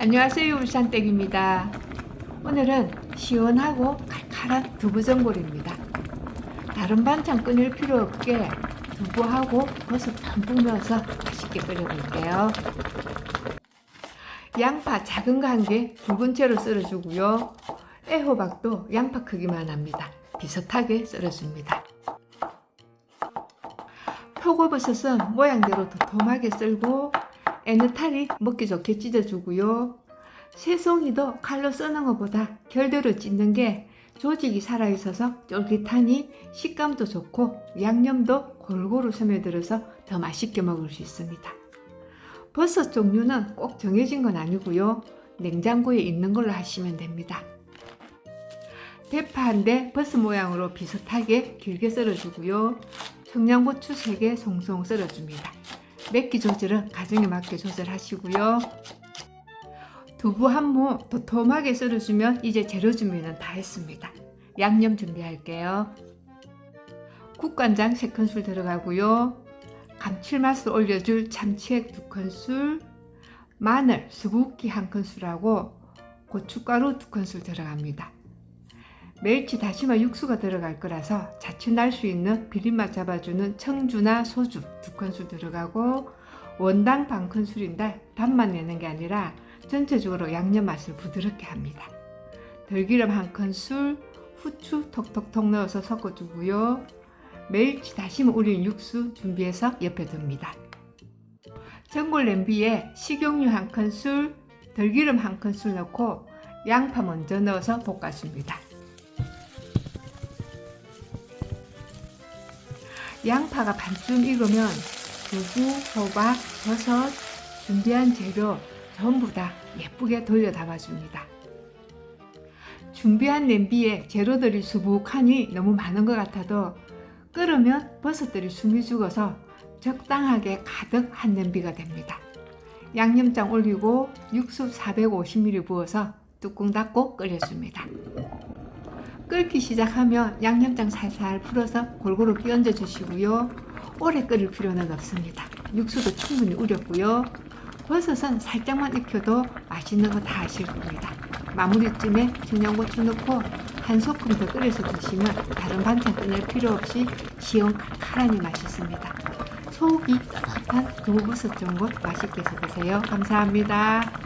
안녕하세요 울산댁입니다. 오늘은 시원하고 칼칼한 두부전골입니다. 다른 반찬 끓일 필요 없게 두부하고 버섯 듬뿍 넣어서 맛있게 끓여볼게요. 양파 작은 거 한 개 굵은 채로 썰어주고요. 애호박도 양파 크기만 합니다. 비슷하게 썰어줍니다. 표고버섯은 모양대로 도톰하게 썰고 애느타리 먹기 좋게 찢어주고요. 새송이도 칼로 써는 것보다 결대로 찢는 게 조직이 살아있어서 쫄깃하니 식감도 좋고 양념도 골고루 스며들어서 더 맛있게 먹을 수 있습니다. 버섯 종류는 꼭 정해진 건 아니고요. 냉장고에 있는 걸로 하시면 됩니다. 대파 한 대 버섯 모양으로 비슷하게 길게 썰어주고요. 청양고추 3개 송송 썰어줍니다. 맵기 조절은 가정에 맞게 조절하시고요. 두부 한 모 도톰하게 썰어주면 이제 재료 준비는 다 했습니다. 양념 준비할게요. 국간장 3큰술 들어가고요. 감칠맛을 올려줄 참치액 2큰술, 마늘 수북기 1큰술하고 고춧가루 2큰술 들어갑니다. 멸치 다시마 육수가 들어갈 거라서 자칫 날 수 있는 비린맛 잡아주는 청주나 소주 2큰술 들어가고 원당 반 큰술인데 단만 내는 게 아니라 전체적으로 양념 맛을 부드럽게 합니다. 들기름 한 큰술, 후추 톡톡톡 넣어서 섞어주고요. 멸치 다시마 우린 육수 준비해서 옆에 둡니다. 전골 냄비에 식용유 한 큰술, 들기름 한 큰술 넣고 양파 먼저 넣어서 볶아줍니다. 양파가 반쯤 익으면 두부, 호박, 버섯, 준비한 재료 전부 다 예쁘게 돌려 담아줍니다. 준비한 냄비에 재료들이 수북하니 너무 많은 것 같아도 끓으면 버섯들이 숨이 죽어서 적당하게 가득 한 냄비가 됩니다. 양념장 올리고 육수 450ml 부어서 뚜껑 닫고 끓여줍니다. 끓기 시작하면 양념장 살살 풀어서 골고루 끼얹어 주시고요. 오래 끓일 필요는 없습니다. 육수도 충분히 우렸고요. 버섯은 살짝만 익혀도 맛있는 거 다 아실 겁니다. 마무리쯤에 청양고추 넣고 한 소끔 더 끓여서 드시면 다른 반찬 꺼낼 필요 없이 시원 칼칼하니 맛있습니다. 속이 따뜻한 두부버섯 전골 맛있게 드세요. 감사합니다.